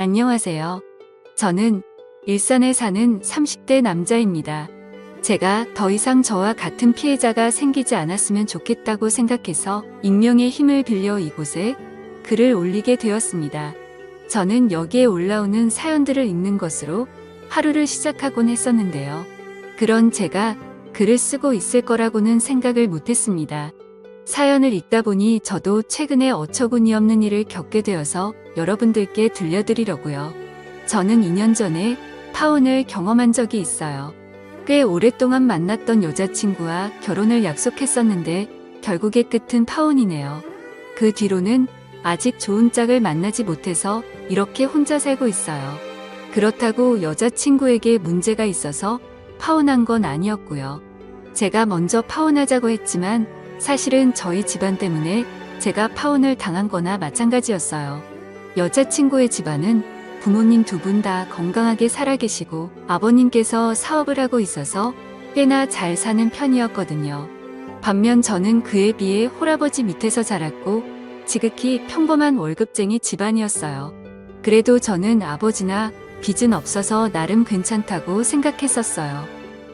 안녕하세요. 저는 일산에 사는 30대 남자입니다. 제가 더 이상 저와 같은 피해자가 생기지 않았으면 좋겠다고 생각해서 익명의 힘을 빌려 이곳에 글을 올리게 되었습니다. 저는 여기에 올라오는 사연들을 읽는 것으로 하루를 시작하곤 했었는데요. 그런 제가 글을 쓰고 있을 거라고는 생각을 못했습니다. 사연을 읽다 보니 저도 최근에 어처구니 없는 일을 겪게 되어서 여러분들께 들려드리려고요. 저는 2년 전에 파혼을 경험한 적이 있어요. 꽤 오랫동안 만났던 여자친구와 결혼을 약속했었는데 결국의 끝은 파혼이네요. 그 뒤로는 아직 좋은 짝을 만나지 못해서 이렇게 혼자 살고 있어요. 그렇다고 여자친구에게 문제가 있어서 파혼한 건 아니었고요. 제가 먼저 파혼하자고 했지만 사실은 저희 집안 때문에 제가 파혼을 당한 거나 마찬가지였어요. 여자친구의 집안은 부모님 두 분 다 건강하게 살아계시고 아버님께서 사업을 하고 있어서 꽤나 잘 사는 편이었거든요. 반면 저는 그에 비해 홀아버지 밑에서 자랐고 지극히 평범한 월급쟁이 집안이었어요. 그래도 저는 아버지나 빚은 없어서 나름 괜찮다고 생각했었어요.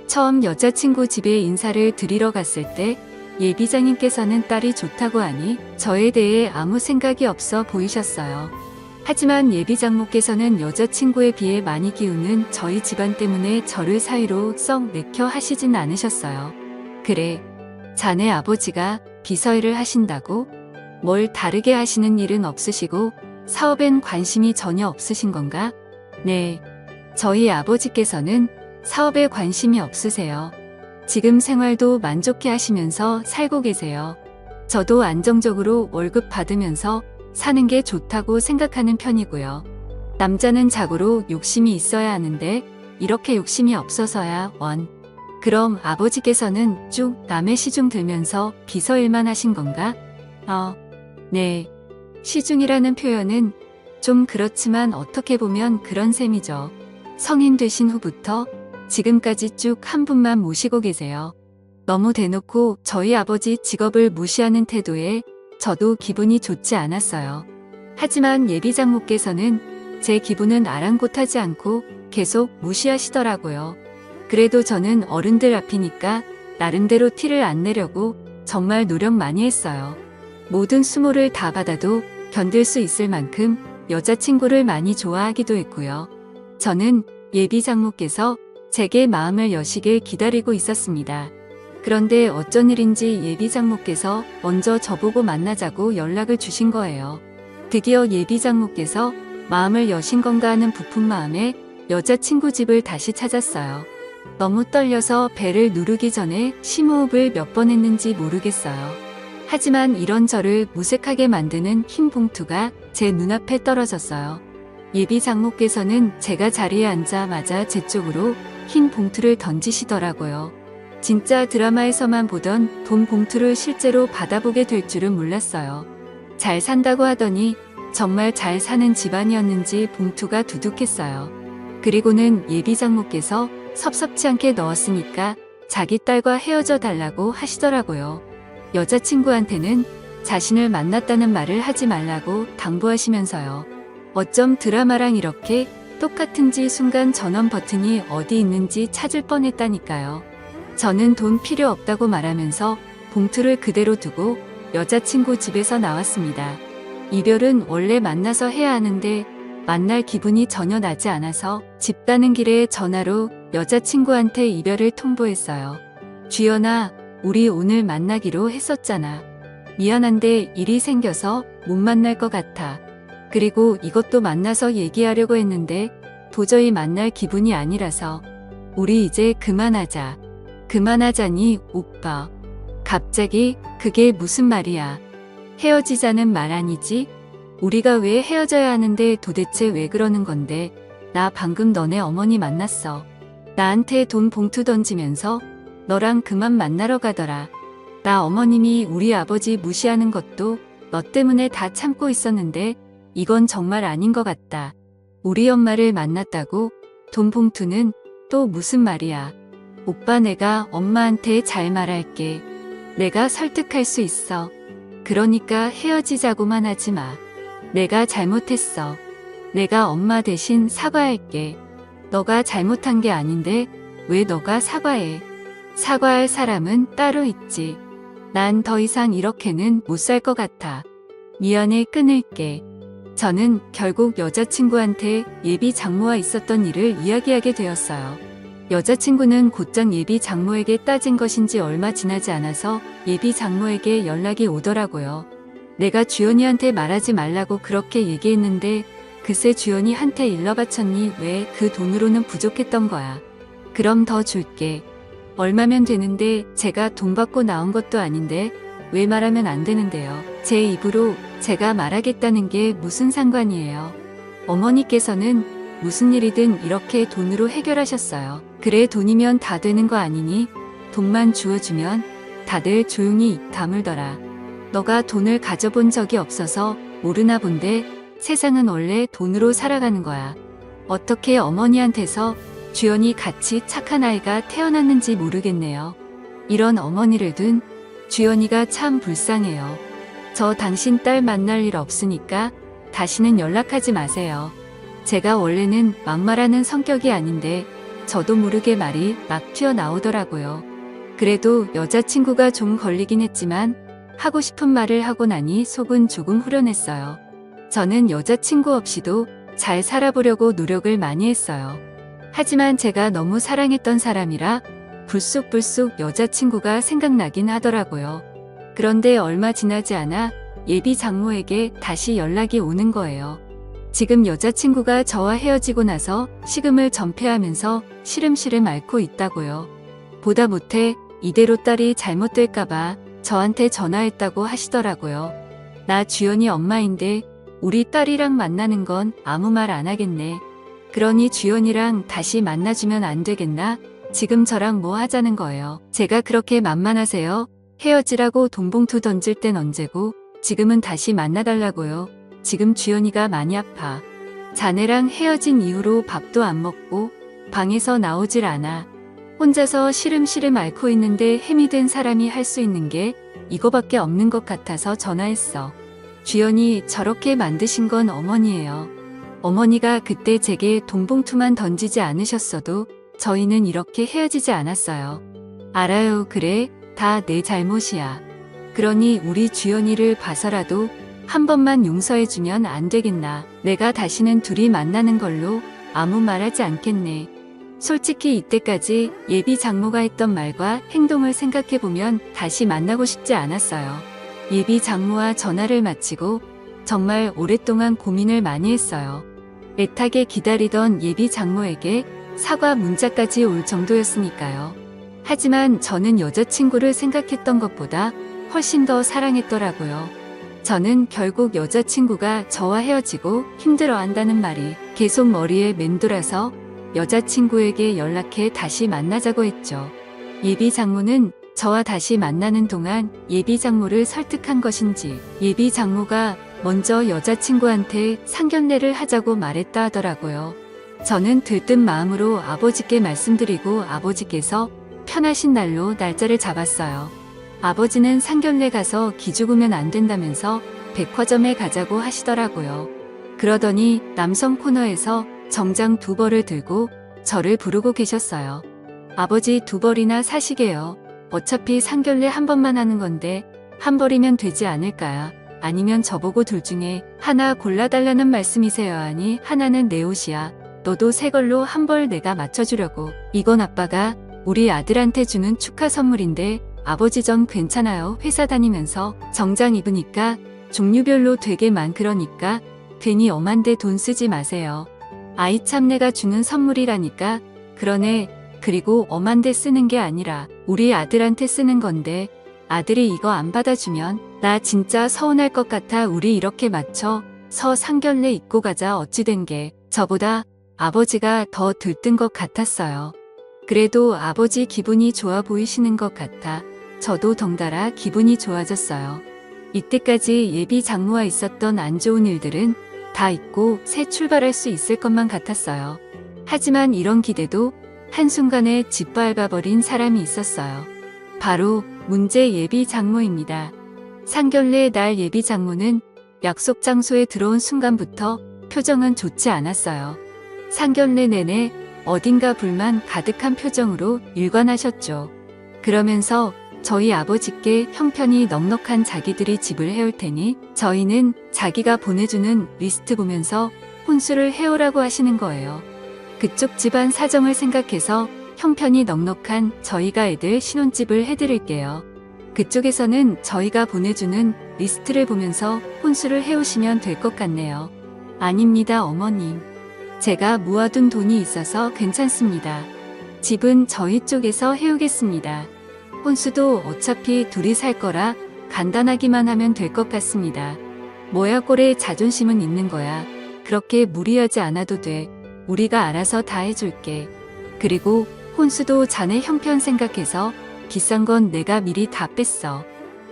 처음 여자친구 집에 인사를 드리러 갔을 때 예비장님께서는 딸이 좋다고 하니 저에 대해 아무 생각이 없어 보이셨어요. 하지만 예비장모께서는 여자친구에 비해 많이 기우는 저희 집안 때문에 저를 사이로 썩 내켜 하시진 않으셨어요. 그래, 자네 아버지가 비서일을 하신다고? 뭘 다르게 하시는 일은 없으시고 사업엔 관심이 전혀 없으신 건가? 네, 저희 아버지께서는 사업에 관심이 없으세요. 지금 생활도 만족해 하시면서 살고 계세요. 저도 안정적으로 월급 받으면서 사는 게 좋다고 생각하는 편이고요. 남자는 자고로 욕심이 있어야 하는데 이렇게 욕심이 없어서야 원. 그럼 아버지께서는 쭉 남의 시중 들면서 비서일만 하신 건가? 어, 네. 시중이라는 표현은 좀 그렇지만 어떻게 보면 그런 셈이죠. 성인 되신 후부터 지금까지 쭉 한 분만 모시고 계세요. 너무 대놓고 저희 아버지 직업을 무시하는 태도에 저도 기분이 좋지 않았어요. 하지만 예비 장모께서는 제 기분은 아랑곳하지 않고 계속 무시하시더라고요. 그래도 저는 어른들 앞이니까 나름대로 티를 안 내려고 정말 노력 많이 했어요. 모든 수모를 다 받아도 견딜 수 있을 만큼 여자친구를 많이 좋아하기도 했고요. 저는 예비 장모께서 제게 마음을 여시길 기다리고 있었습니다. 그런데 어쩐 일인지 예비 장모께서 먼저 저보고 만나자고 연락을 주신 거예요. 드디어 예비 장모께서 마음을 여신 건가 하는 부푼 마음에 여자친구 집을 다시 찾았어요. 너무 떨려서 배를 누르기 전에 심호흡을 몇 번 했는지 모르겠어요. 하지만 이런 저를 무색하게 만드는 흰 봉투가 제 눈앞에 떨어졌어요. 예비 장모께서는 제가 자리에 앉자마자 제 쪽으로 흰 봉투를 던지시더라고요. 진짜 드라마에서만 보던 돈 봉투를 실제로 받아보게 될 줄은 몰랐어요. 잘 산다고 하더니 정말 잘 사는 집안이었는지 봉투가 두둑했어요. 그리고는 예비 장모께서 섭섭치 않게 넣었으니까 자기 딸과 헤어져 달라고 하시더라고요. 여자친구한테는 자신을 만났다는 말을 하지 말라고 당부하시면서요. 어쩜 드라마랑 이렇게 똑같은지 순간 전원 버튼이 어디 있는지 찾을 뻔했다니까요. 저는 돈 필요 없다고 말하면서 봉투를 그대로 두고 여자친구 집에서 나왔습니다. 이별은 원래 만나서 해야 하는데 만날 기분이 전혀 나지 않아서 집 가는 길에 전화로 여자친구한테 이별을 통보했어요. 주연아, 우리 오늘 만나기로 했었잖아. 미안한데 일이 생겨서 못 만날 것 같아. 그리고 이것도 만나서 얘기하려고 했는데 도저히 만날 기분이 아니라서 우리 이제 그만하자. 그만하자니 오빠. 갑자기 그게 무슨 말이야. 헤어지자는 말 아니지? 우리가 왜 헤어져야 하는데 도대체 왜 그러는 건데 나 방금 너네 어머니 만났어. 나한테 돈 봉투 던지면서 너랑 그만 만나러 가더라. 나 어머님이 우리 아버지 무시하는 것도 너 때문에 다 참고 있었는데 이건 정말 아닌 것 같다. 우리 엄마를 만났다고 돈 봉투는 또 무슨 말이야. 오빠 내가 엄마한테 잘 말할게. 내가 설득할 수 있어. 그러니까 헤어지자고만 하지 마. 내가 잘못했어. 내가 엄마 대신 사과할게. 너가 잘못한 게 아닌데 왜 너가 사과해? 사과할 사람은 따로 있지. 난 더 이상 이렇게는 못 살 것 같아. 미안해 끊을게. 저는 결국 여자친구한테 예비 장모와 있었던 일을 이야기하게 되었어요. 여자친구는 곧장 예비 장모에게 따진 것인지 얼마 지나지 않아서 예비 장모에게 연락이 오더라고요. 내가 주연이한테 말하지 말라고 그렇게 얘기했는데 글쎄 주연이 한테 일러 바쳤니 왜 그 돈으로는 부족했던 거야. 그럼 더 줄게. 얼마면 되는데 제가 돈 받고 나온 것도 아닌데 왜 말하면 안 되는데요. 제 입으로 제가 말하겠다는 게 무슨 상관이에요. 어머니께서는 무슨 일이든 이렇게 돈으로 해결하셨어요. 그래 돈이면 다 되는 거 아니니? 돈만 주어주면 다들 조용히 입 다물더라. 너가 돈을 가져본 적이 없어서 모르나 본데 세상은 원래 돈으로 살아가는 거야. 어떻게 어머니한테서 주연이 같이 착한 아이가 태어났는지 모르겠네요. 이런 어머니를 둔 주연이가 참 불쌍해요. 저 당신 딸 만날 일 없으니까 다시는 연락하지 마세요. 제가 원래는 막말하는 성격이 아닌데 저도 모르게 말이 막 튀어나오더라고요. 그래도 여자친구가 좀 걸리긴 했지만 하고 싶은 말을 하고 나니 속은 조금 후련했어요. 저는 여자친구 없이도 잘 살아보려고 노력을 많이 했어요. 하지만 제가 너무 사랑했던 사람이라 불쑥불쑥 여자친구가 생각나긴 하더라고요. 그런데 얼마 지나지 않아 예비 장모에게 다시 연락이 오는 거예요. 지금 여자친구가 저와 헤어지고 나서 식음을 전폐하면서 시름시름 앓고 있다고요. 보다 못해 이대로 딸이 잘못될까봐 저한테 전화했다고 하시더라고요. 나 주연이 엄마인데 우리 딸이랑 만나는 건 아무 말 안 하겠네. 그러니 주연이랑 다시 만나주면 안 되겠나? 지금 저랑 뭐 하자는 거예요. 제가 그렇게 만만하세요? 헤어지라고 돈봉투 던질 땐 언제고 지금은 다시 만나달라고요. 지금 주연이가 많이 아파. 자네랑 헤어진 이후로 밥도 안 먹고 방에서 나오질 않아. 혼자서 시름시름 앓고 있는데 햄이 된 사람이 할 수 있는 게 이거밖에 없는 것 같아서 전화했어. 주연이 저렇게 만드신 건 어머니예요. 어머니가 그때 제게 돈봉투만 던지지 않으셨어도 저희는 이렇게 헤어지지 않았어요. 알아요, 그래. 다 내 잘못이야. 그러니 우리 주연이를 봐서라도 한 번만 용서해주면 안 되겠나. 내가 다시는 둘이 만나는 걸로 아무 말하지 않겠네. 솔직히 이때까지 예비 장모가 했던 말과 행동을 생각해보면 다시 만나고 싶지 않았어요. 예비 장모와 전화를 마치고 정말 오랫동안 고민을 많이 했어요. 애타게 기다리던 예비 장모에게 사과 문자까지 올 정도였으니까요. 하지만 저는 여자친구를 생각했던 것보다 훨씬 더 사랑했더라고요. 저는 결국 여자친구가 저와 헤어지고 힘들어 한다는 말이 계속 머리에 맴돌아서 여자친구에게 연락해 다시 만나자고 했죠. 예비 장모는 저와 다시 만나는 동안 예비 장모를 설득한 것인지 예비 장모가 먼저 여자친구한테 상견례를 하자고 말했다 하더라고요. 저는 들뜬 마음으로 아버지께 말씀드리고 아버지께서 편하신 날로 날짜를 잡았어요. 아버지는 상견례 가서 기죽으면 안 된다면서 백화점에 가자고 하시더라고요. 그러더니 남성 코너에서 정장 두 벌을 들고 저를 부르고 계셨어요. 아버지 두 벌이나 사시게요. 어차피 상견례 한 번만 하는 건데 한 벌이면 되지 않을까요? 아니면 저보고 둘 중에 하나 골라달라는 말씀이세요? 아니 하나는 내 옷이야. 너도 새 걸로 한 벌 내가 맞춰주려고. 이건 아빠가 우리 아들한테 주는 축하 선물인데 아버지 전 괜찮아요. 회사 다니면서 정장 입으니까 종류별로 되게 많 그러니까 괜히 엄한데 돈 쓰지 마세요. 아이 참 내가 주는 선물이라니까. 그러네. 그리고 엄한데 쓰는 게 아니라 우리 아들한테 쓰는 건데 아들이 이거 안 받아주면 나 진짜 서운할 것 같아 우리 이렇게 맞춰 서 상견례 입고 가자 어찌 된 게 저보다 아버지가 더 들뜬 것 같았어요. 그래도 아버지 기분이 좋아 보이시는 것 같아 저도 덩달아 기분이 좋아졌어요. 이때까지 예비 장모와 있었던 안 좋은 일들은 다 잊고 새 출발할 수 있을 것만 같았어요. 하지만 이런 기대도 한순간에 짓밟아버린 사람이 있었어요. 바로 문제 예비 장모입니다. 상견례 날 예비 장모는 약속 장소에 들어온 순간부터 표정은 좋지 않았어요. 상견례 내내 어딘가 불만 가득한 표정으로 일관하셨죠. 그러면서 저희 아버지께 형편이 넉넉한 자기들이 집을 해올 테니 저희는 자기가 보내주는 리스트 보면서 혼수를 해오라고 하시는 거예요. 그쪽 집안 사정을 생각해서 형편이 넉넉한 저희가 애들 신혼집을 해드릴게요. 그쪽에서는 저희가 보내주는 리스트를 보면서 혼수를 해오시면 될 것 같네요. 아닙니다, 어머님. 제가 모아둔 돈이 있어서 괜찮습니다. 집은 저희 쪽에서 해오겠습니다. 혼수도 어차피 둘이 살 거라 간단하기만 하면 될 것 같습니다. 뭐야 꼴에 자존심은 있는 거야. 그렇게 무리하지 않아도 돼. 우리가 알아서 다 해줄게. 그리고 혼수도 자네 형편 생각해서 비싼 건 내가 미리 다 뺐어.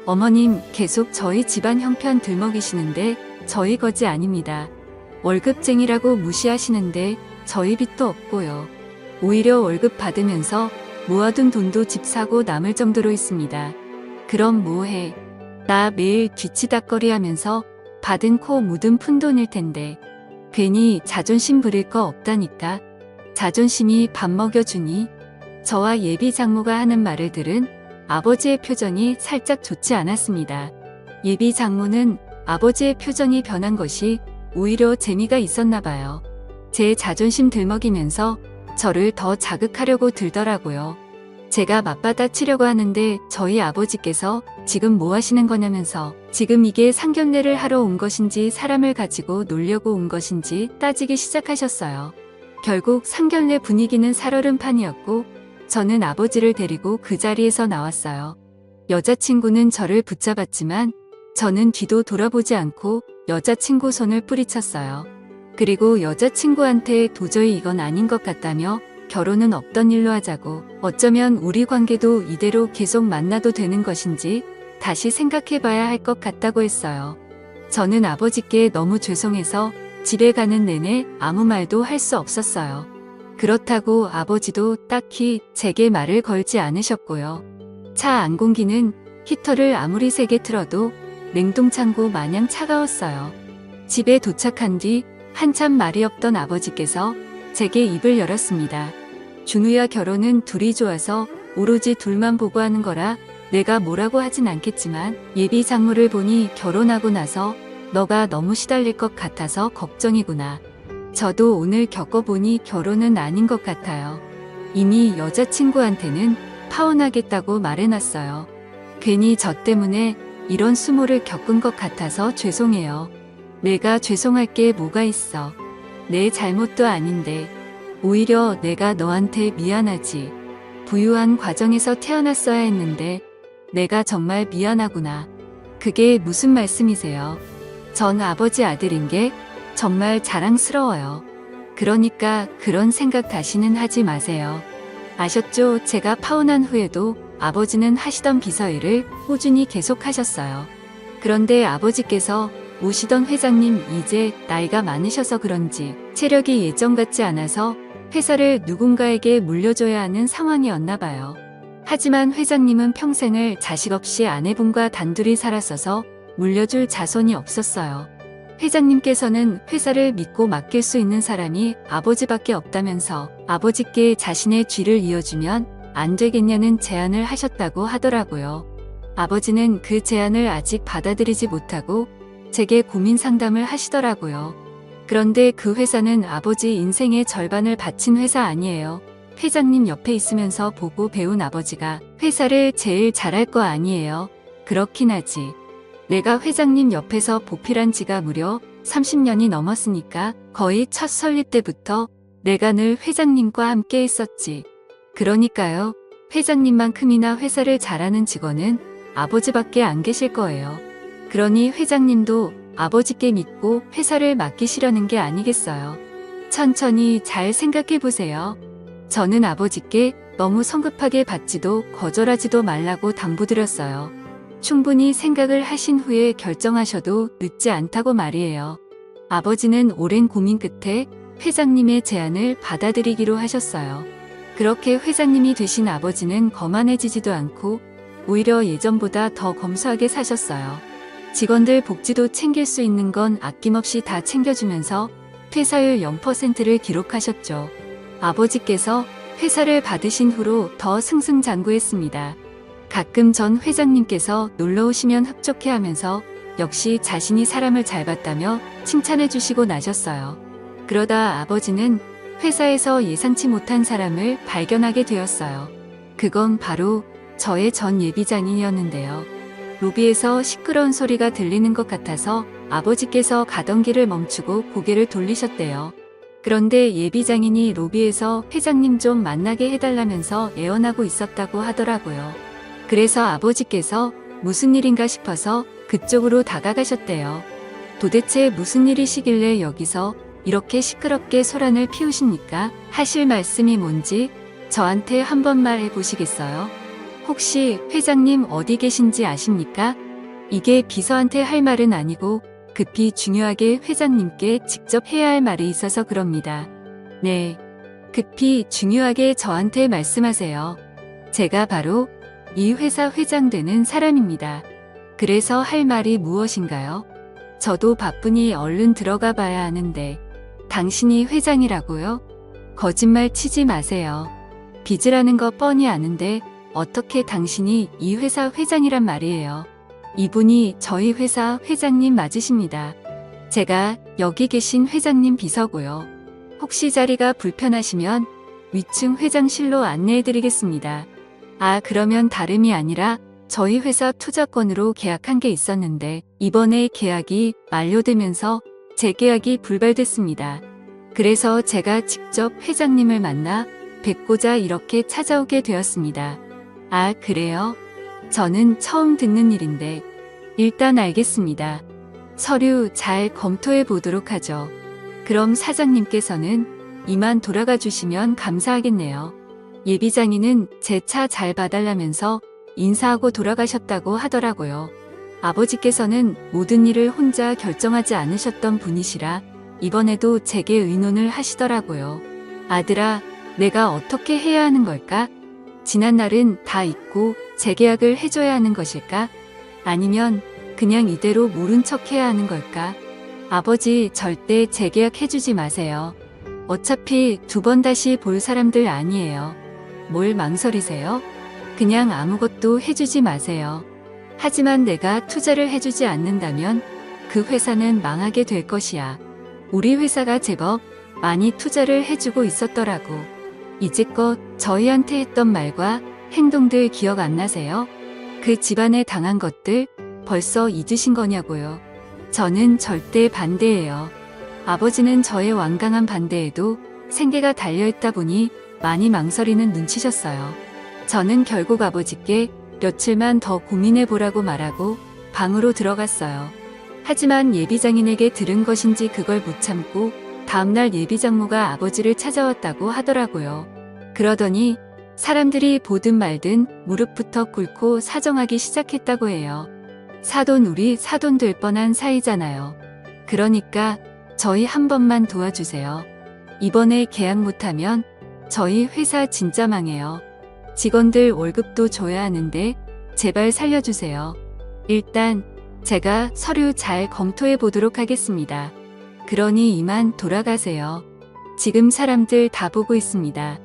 어머님 계속 저희 집안 형편 들먹이시는데 저희 거지 아닙니다. 월급쟁이라고 무시하시는데 저희 빚도 없고요. 오히려 월급 받으면서 모아둔 돈도 집 사고 남을 정도로 있습니다. 그럼 뭐해? 나 매일 뒤치다거리 하면서 받은 코 묻은 푼돈일 텐데. 괜히 자존심 부릴 거 없다니까. 자존심이 밥 먹여주니. 저와 예비 장모가 하는 말을 들은 아버지의 표정이 살짝 좋지 않았습니다. 예비 장모는 아버지의 표정이 변한 것이 오히려 재미가 있었나 봐요. 제 자존심 들먹이면서 저를 더 자극하려고 들더라고요. 제가 맞받아 치려고 하는데 저희 아버지께서 지금 뭐 하시는 거냐면서 지금 이게 상견례를 하러 온 것인지 사람을 가지고 놀려고 온 것인지 따지기 시작하셨어요. 결국 상견례 분위기는 살얼음 판이었고 저는 아버지를 데리고 그 자리에서 나왔어요. 여자친구는 저를 붙잡았지만 저는 뒤도 돌아보지 않고 여자친구 손을 뿌리쳤어요. 그리고 여자친구한테 도저히 이건 아닌 것 같다며 결혼은 없던 일로 하자고 어쩌면 우리 관계도 이대로 계속 만나도 되는 것인지 다시 생각해 봐야 할 것 같다고 했어요. 저는 아버지께 너무 죄송해서 집에 가는 내내 아무 말도 할 수 없었어요. 그렇다고 아버지도 딱히 제게 말을 걸지 않으셨고요. 차 안공기는 히터를 아무리 세게 틀어도 냉동창고 마냥 차가웠어요. 집에 도착한 뒤 한참 말이 없던 아버지께서 제게 입을 열었습니다. 준우야 결혼은 둘이 좋아서 오로지 둘만 보고 하는 거라 내가 뭐라고 하진 않겠지만 예비 장모를 보니 결혼하고 나서 너가 너무 시달릴 것 같아서 걱정이구나. 저도 오늘 겪어보니 결혼은 아닌 것 같아요. 이미 여자친구한테는 파혼하겠다고 말해놨어요. 괜히 저 때문에 이런 수모를 겪은 것 같아서 죄송해요. 내가 죄송할 게 뭐가 있어. 내 잘못도 아닌데. 오히려 내가 너한테 미안하지. 부유한 과정에서 태어났어야 했는데 내가 정말 미안하구나. 그게 무슨 말씀이세요? 전 아버지 아들인 게 정말 자랑스러워요. 그러니까 그런 생각 다시는 하지 마세요. 아셨죠? 제가 파혼한 후에도 아버지는 하시던 비서일을 꾸준히 계속하셨어요. 그런데 아버지께서 모시던 회장님 이제 나이가 많으셔서 그런지 체력이 예전 같지 않아서 회사를 누군가에게 물려줘야 하는 상황이었나 봐요. 하지만 회장님은 평생을 자식 없이 아내분과 단둘이 살았어서 물려줄 자손이 없었어요. 회장님께서는 회사를 믿고 맡길 수 있는 사람이 아버지밖에 없다면서 아버지께 자신의 쥐를 이어주면 안 되겠냐는 제안을 하셨다고 하더라고요. 아버지는 그 제안을 아직 받아들이지 못하고 제게 고민 상담을 하시더라고요. 그런데 그 회사는 아버지 인생의 절반을 바친 회사 아니에요. 회장님 옆에 있으면서 보고 배운 아버지가 회사를 제일 잘할 거 아니에요. 그렇긴 하지. 내가 회장님 옆에서 보필한 지가 무려 30년이 넘었으니까 거의 첫 설립 때부터 내가 늘 회장님과 함께 했었지. 그러니까요. 회장님만큼이나 회사를 잘하는 직원은 아버지밖에 안 계실 거예요. 그러니 회장님도 아버지께 믿고 회사를 맡기시려는 게 아니겠어요. 천천히 잘 생각해 보세요. 저는 아버지께 너무 성급하게 받지도 거절하지도 말라고 당부드렸어요. 충분히 생각을 하신 후에 결정하셔도 늦지 않다고 말이에요. 아버지는 오랜 고민 끝에 회장님의 제안을 받아들이기로 하셨어요. 그렇게 회장님이 되신 아버지는 거만해지지도 않고 오히려 예전보다 더 검소하게 사셨어요. 직원들 복지도 챙길 수 있는 건 아낌없이 다 챙겨주면서 퇴사율 0%를 기록하셨죠. 아버지께서 회사를 받으신 후로 더 승승장구했습니다. 가끔 전 회장님께서 놀러 오시면 흡족해 하면서 역시 자신이 사람을 잘 봤다며 칭찬해 주시고 나셨어요. 그러다 아버지는 회사에서 예상치 못한 사람을 발견하게 되었어요. 그건 바로 저의 전 예비장인이었는데요. 로비에서 시끄러운 소리가 들리는 것 같아서 아버지께서 가던 길을 멈추고 고개를 돌리셨대요. 그런데 예비장인이 로비에서 회장님 좀 만나게 해달라면서 애원하고 있었다고 하더라고요. 그래서 아버지께서 무슨 일인가 싶어서 그쪽으로 다가가셨대요. 도대체 무슨 일이시길래 여기서 이렇게 시끄럽게 소란을 피우십니까? 하실 말씀이 뭔지 저한테 한번 말해 보시겠어요? 혹시 회장님 어디 계신지 아십니까? 이게 비서한테 할 말은 아니고 급히 중요하게 회장님께 직접 해야 할 말이 있어서 그럽니다. 네. 급히 중요하게 저한테 말씀하세요. 제가 바로 이 회사 회장 되는 사람입니다. 그래서 할 말이 무엇인가요? 저도 바쁘니 얼른 들어가 봐야 하는데, 당신이 회장이라고요? 거짓말 치지 마세요. 빚이라는 거 뻔히 아는데, 어떻게 당신이 이 회사 회장이란 말이에요. 이분이 저희 회사 회장님 맞으십니다. 제가 여기 계신 회장님 비서고요. 혹시 자리가 불편하시면 위층 회장실로 안내해 드리겠습니다. 아, 그러면 다름이 아니라 저희 회사 투자권으로 계약한 게 있었는데 이번에 계약이 만료되면서 재계약이 불발됐습니다. 그래서 제가 직접 회장님을 만나 뵙고자 이렇게 찾아오게 되었습니다. 아, 그래요? 저는 처음 듣는 일인데 일단 알겠습니다. 서류 잘 검토해 보도록 하죠. 그럼 사장님께서는 이만 돌아가 주시면 감사하겠네요. 예비장인은 제 차 잘 봐달라면서 인사하고 돌아가셨다고 하더라고요. 아버지께서는 모든 일을 혼자 결정하지 않으셨던 분이시라 이번에도 제게 의논을 하시더라고요. 아들아, 내가 어떻게 해야 하는 걸까? 지난 날은 다 잊고 재계약을 해줘야 하는 것일까? 아니면 그냥 이대로 모른 척 해야 하는 걸까? 아버지 절대 재계약 해주지 마세요. 어차피 두 번 다시 볼 사람들 아니에요. 뭘 망설이세요? 그냥 아무것도 해주지 마세요. 하지만 내가 투자를 해주지 않는다면 그 회사는 망하게 될 것이야. 우리 회사가 제법 많이 투자를 해주고 있었더라고. 이제껏 저희한테 했던 말과 행동들 기억 안 나세요? 그 집안에 당한 것들 벌써 잊으신 거냐고요. 저는 절대 반대예요. 아버지는 저의 완강한 반대에도 생계가 달려있다 보니 많이 망설이는 눈치셨어요. 저는 결국 아버지께 며칠만 더 고민해 보라고 말하고 방으로 들어갔어요. 하지만 예비장인에게 들은 것인지 그걸 못 참고 다음날 예비장모가 아버지를 찾아왔다고 하더라고요. 그러더니 사람들이 보든 말든 무릎부터 꿇고 사정하기 시작했다고 해요. 사돈 우리 사돈 될 뻔한 사이잖아요. 그러니까 저희 한 번만 도와주세요. 이번에 계약 못하면 저희 회사 진짜 망해요. 직원들 월급도 줘야 하는데 제발 살려주세요. 일단 제가 서류 잘 검토해 보도록 하겠습니다. 그러니 이만 돌아가세요. 지금 사람들 다 보고 있습니다.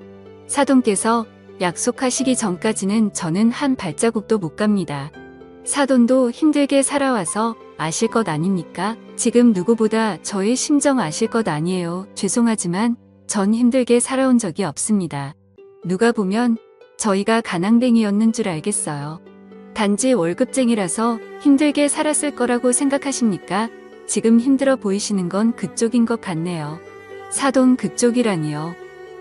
사돈께서 약속하시기 전까지는 저는 한 발자국도 못 갑니다. 사돈도 힘들게 살아와서 아실 것 아닙니까? 지금 누구보다 저의 심정 아실 것 아니에요. 죄송하지만 전 힘들게 살아온 적이 없습니다. 누가 보면 저희가 가난뱅이였는 줄 알겠어요. 단지 월급쟁이라서 힘들게 살았을 거라고 생각하십니까? 지금 힘들어 보이시는 건 그쪽인 것 같네요. 사돈 그쪽이라니요.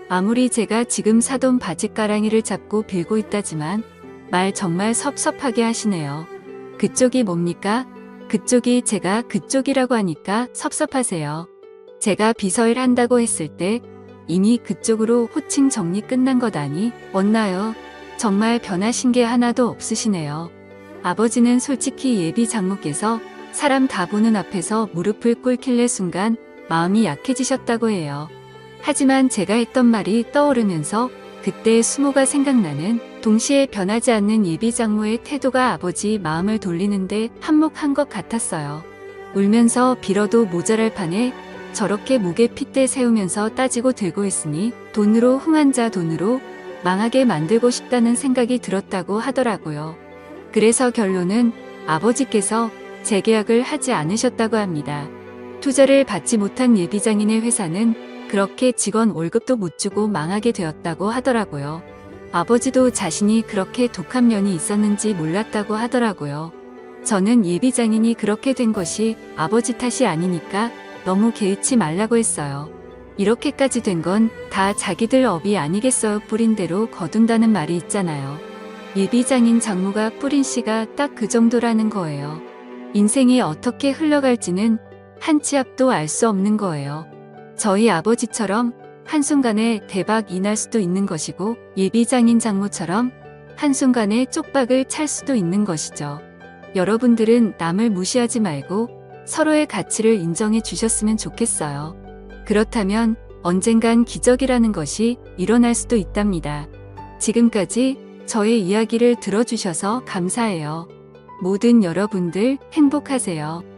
아무리 제가 지금 사돈 바지가랑이를 잡고 빌고 있다지만 말 정말 섭섭하게 하시네요. 그쪽이 뭡니까? 그쪽이 제가 그쪽이라고 하니까 섭섭하세요. 제가 비서일 한다고 했을 때 이미 그쪽으로 호칭 정리 끝난 것 아니? 없나요? 정말 변하신 게 하나도 없으시네요. 아버지는 솔직히 예비 장모께서 사람 다 보는 앞에서 무릎을 꿇길래 순간 마음이 약해지셨다고 해요. 하지만 제가 했던 말이 떠오르면서 그때의 수모가 생각나는 동시에 변하지 않는 예비 장모의 태도가 아버지 마음을 돌리는데 한몫한 것 같았어요. 울면서 빌어도 모자랄 판에 저렇게 목에 핏대 세우면서 따지고 들고 있으니 돈으로 흥한 자 돈으로 망하게 만들고 싶다는 생각이 들었다고 하더라고요. 그래서 결론은 아버지께서 재계약을 하지 않으셨다고 합니다. 투자를 받지 못한 예비장인의 회사는 그렇게 직원 월급도 못 주고 망하게 되었다고 하더라고요. 아버지도 자신이 그렇게 독한 면이 있었는지 몰랐다고 하더라고요. 저는 예비장인이 그렇게 된 것이 아버지 탓이 아니니까 너무 개의치 말라고 했어요. 이렇게까지 된 건 다 자기들 업이 아니겠어요. 뿌린 대로 거둔다는 말이 있잖아요. 예비장인 장모가 뿌린 씨가 딱 그 정도라는 거예요. 인생이 어떻게 흘러갈지는 한 치 앞도 알 수 없는 거예요. 저희 아버지처럼 한순간에 대박이 날 수도 있는 것이고 예비장인 장모처럼 한순간에 쪽박을 찰 수도 있는 것이죠. 여러분들은 남을 무시하지 말고 서로의 가치를 인정해 주셨으면 좋겠어요. 그렇다면 언젠간 기적이라는 것이 일어날 수도 있답니다. 지금까지 저의 이야기를 들어주셔서 감사해요. 모든 여러분들 행복하세요.